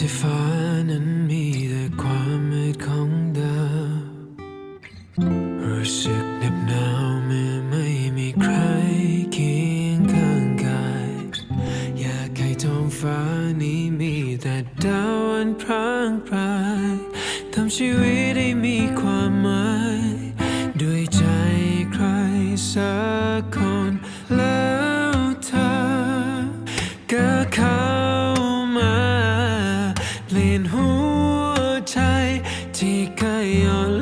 ที่ฟ้านั้นมีแต่ความมืดของดาวรู้สึกเหน็บหนาวเมื่อไม่มีใครเคียงข้างกาย อยากให้ท้องฟ้านี้มีแต่ดาวอันพรางพรายทำชีวิตให้มีความหมาย ด้วยใจใครสักคนและ cry on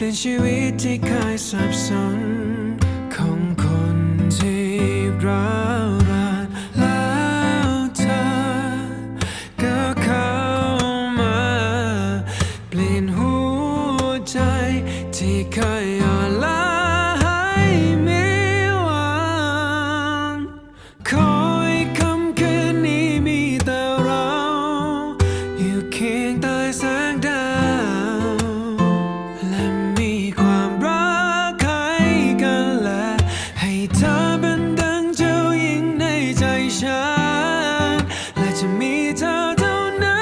Plen siwi ti kai sab son. เป็นดังเจ้าหญิงในใจฉัน และจะมีเธอเท่านั้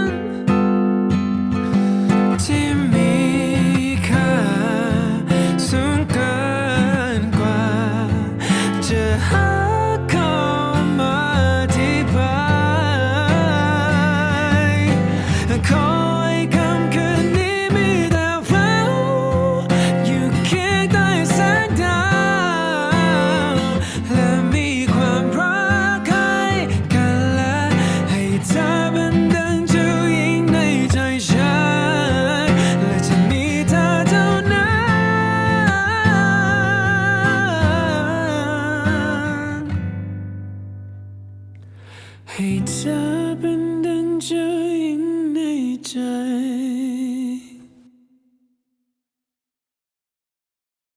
น ที่มีค่าสูงเกินกว่าจะหา ให้เธอเป็นดังใจในใจ